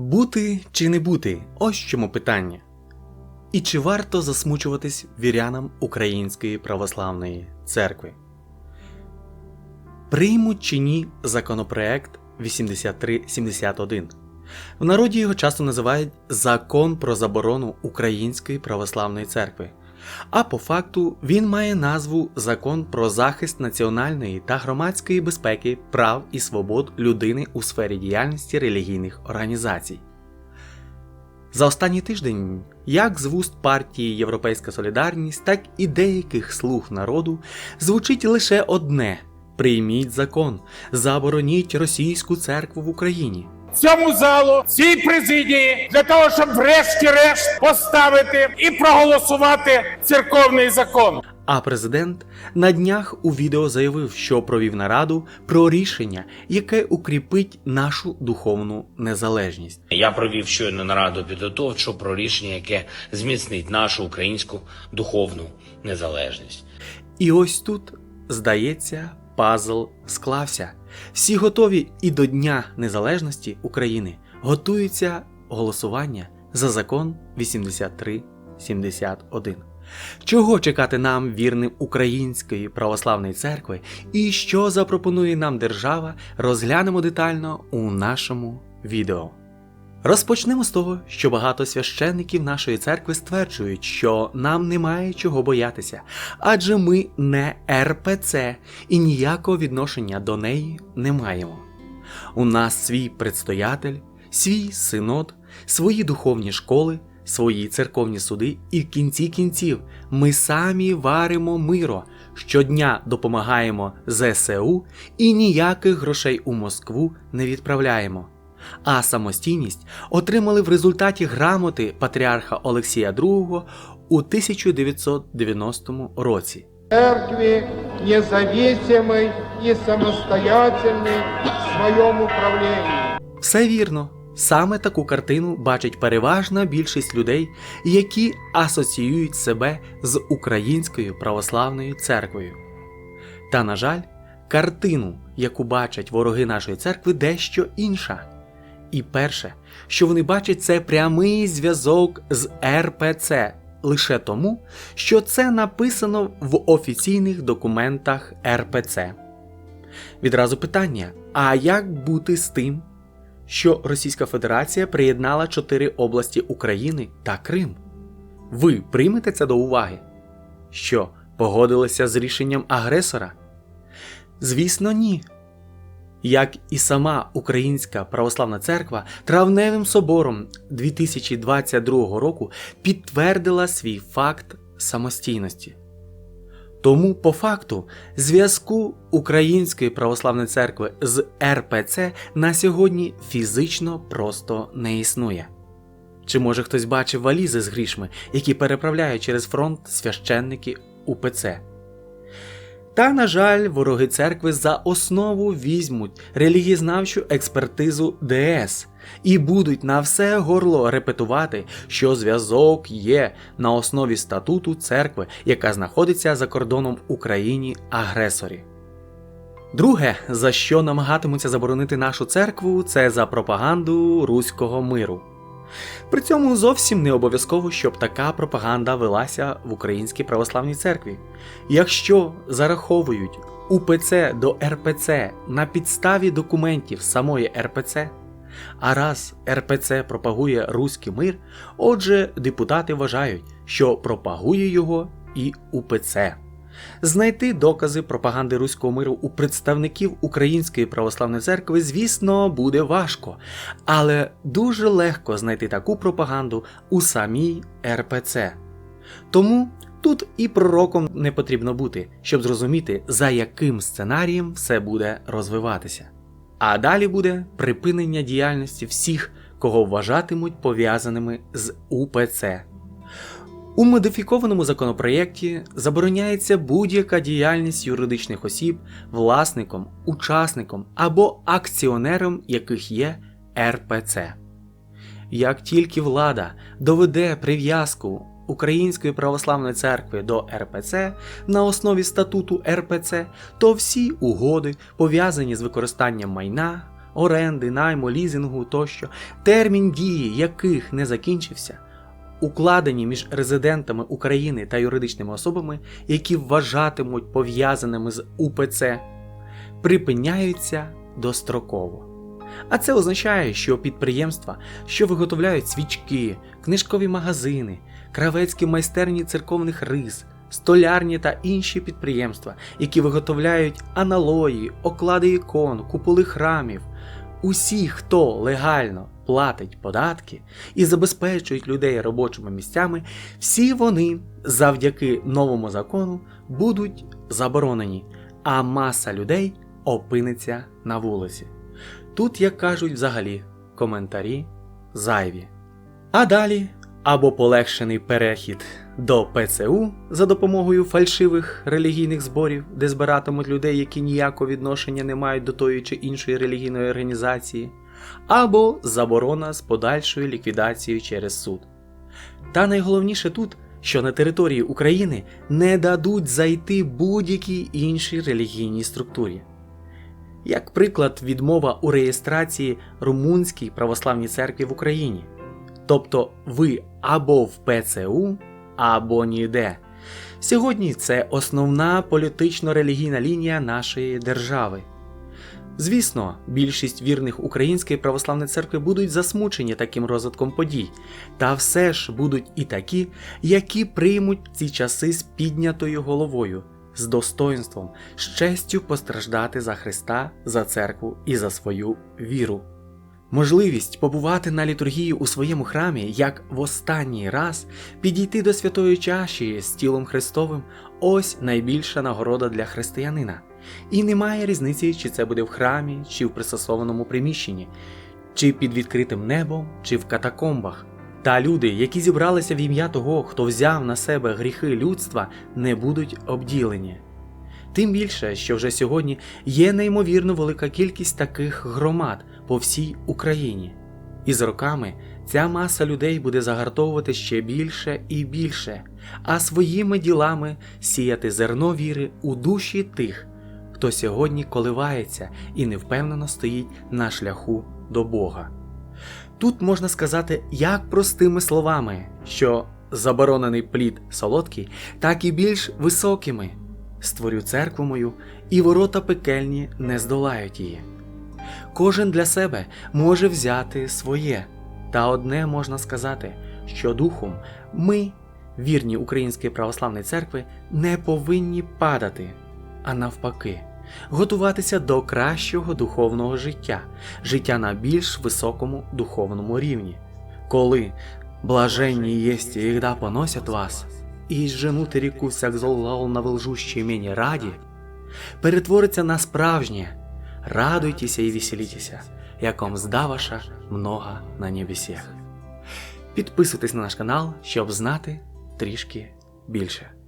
Бути чи не бути ось чому питання. І чи варто засмучуватись вірянам Української православної церкви? Приймуть чи ні законопроект 8371. В народі його часто називають Закон про заборону Української православної церкви. А по факту він має назву Закон про захист національної та громадської безпеки, прав і свобод людини у сфері діяльності релігійних організацій. За останній тиждень, як з вуст партії Європейська Солідарність, так і деяких слуг народу звучить лише одне: прийміть закон, забороніть російську церкву в Україні. Цьому залу, цій президії, для того, щоб врешті-решт поставити і проголосувати церковний закон. А президент на днях у відео заявив, що провів нараду про рішення, яке укріпить нашу духовну незалежність. Я провів щойно нараду підготовчу про рішення, яке зміцнить нашу українську духовну незалежність. І ось тут, здається, пазл склався. Всі готові і до Дня Незалежності України готується голосування за закон 8371. Чого чекати нам, вірним Української православної церкви, і що запропонує нам держава, розглянемо детально у нашому відео. Розпочнемо з того, що багато священників нашої церкви стверджують, що нам немає чого боятися, адже ми не РПЦ і ніякого відношення до неї не маємо. У нас свій предстоятель, свій синод, свої духовні школи, свої церковні суди, і в кінці кінців ми самі варимо миро, щодня допомагаємо ЗСУ і ніяких грошей у Москву не відправляємо. А самостійність отримали в результаті грамоти патріарха Олексія II у 1990 році. церкви независимой и самостоятельной в своем управлении. Все вірно. Саме таку картину бачить переважна більшість людей, які асоціюють себе з Українською православною церквою. Та, на жаль, картину, яку бачать вороги нашої церкви, дещо інша. І перше, що вони бачать, це прямий зв'язок з РПЦ лише тому, що це написано в офіційних документах РПЦ. Відразу питання: а як бути з тим, що Російська Федерація приєднала чотири області України та Крим? Ви приймете це до уваги? Що погодилися з рішенням агресора? Звісно, ні. Як і сама Українська православна церква травневим собором 2022 року підтвердила свій факт самостійності. Тому, по факту, зв'язку Української православної церкви з РПЦ на сьогодні фізично просто не існує. Чи може хтось бачив валізи з грішми, які переправляють через фронт священники УПЦ? Та, на жаль, вороги церкви за основу візьмуть релігієзнавчу експертизу ДС і будуть на все горло репетувати, що зв'язок є на основі статуту церкви, яка знаходиться за кордоном Україні агресорі. Друге, за що намагатимуться заборонити нашу церкву, це за пропаганду руського миру. При цьому зовсім не обов'язково, щоб така пропаганда велася в Українській православній церкві. Якщо зараховують УПЦ до РПЦ на підставі документів самої РПЦ, а раз РПЦ пропагує руський мир, отже, депутати вважають, що пропагує його і УПЦ. Знайти докази пропаганди руського миру у представників Української православної церкви, звісно, буде важко, але дуже легко знайти таку пропаганду у самій РПЦ. Тому тут і пророком не потрібно бути, щоб зрозуміти, за яким сценарієм все буде розвиватися. А далі буде припинення діяльності всіх, кого вважатимуть пов'язаними з УПЦ. У модифікованому законопроєкті забороняється будь-яка діяльність юридичних осіб власником, учасником або акціонером яких є РПЦ. Як тільки влада доведе прив'язку Української православної церкви до РПЦ на основі статуту РПЦ, то всі угоди, пов'язані з використанням майна, оренди, найму, лізингу тощо, термін дії яких не закінчився, укладені між резидентами України та юридичними особами, які вважатимуть пов'язаними з УПЦ, припиняються достроково. А це означає, що підприємства, що виготовляють свічки, книжкові магазини, кравецькі майстерні церковних рис, столярні та інші підприємства, які виготовляють аналої, оклади ікон, куполи храмів, усі, хто легально платить податки і забезпечують людей робочими місцями, всі вони завдяки новому закону будуть заборонені, а маса людей опиниться на вулиці. Тут, як кажуть взагалі, коментарі зайві. А далі або полегшений перехід до ПЦУ за допомогою фальшивих релігійних зборів, де збиратимуть людей, які ніякого відношення не мають до тої чи іншої релігійної організації, або заборона з подальшою ліквідацією через суд. Та найголовніше тут, що на території України не дадуть зайти будь-якій іншій релігійній структурі. Як приклад, відмова у реєстрації Румунській православній церкві в Україні. Тобто ви або в ПЦУ, або ніде. Сьогодні це основна політично-релігійна лінія нашої держави. Звісно, більшість вірних Української православної церкви будуть засмучені таким розвитком подій, та все ж будуть і такі, які приймуть ці часи з піднятою головою, з достоинством, з честю постраждати за Христа, за церкву і за свою віру. Можливість побувати на літургії у своєму храмі, як в останній раз підійти до святої чаші з тілом Христовим ось найбільша нагорода для християнина. І немає різниці, чи це буде в храмі, чи в пристосованому приміщенні, чи під відкритим небом, чи в катакомбах. Та люди, які зібралися в ім'я того, хто взяв на себе гріхи людства, не будуть обділені. Тим більше, що вже сьогодні є неймовірно велика кількість таких громад по всій Україні. І з роками ця маса людей буде загартовувати ще більше і більше, а своїми ділами сіяти зерно віри у душі тих, хто сьогодні коливається і невпевнено стоїть на шляху до Бога. Тут можна сказати як простими словами, що заборонений плід солодкий, так і більш високими. Створю церкву мою, і ворота пекельні не здолають її. Кожен для себе може взяти своє, та одне можна сказати, що духом ми, вірні Української православної церкви, не повинні падати, а навпаки, готуватися до кращого духовного життя, життя на більш високому духовному рівні. Коли блаженні єсть, ігда поносять вас, і зженути ріку всяк зол на волжущій мені раді, перетвориться на справжнє. Радуйтеся і веселітеся, яком зда ваша много на небесах. Підписуйтесь на наш канал, щоб знати трішки більше.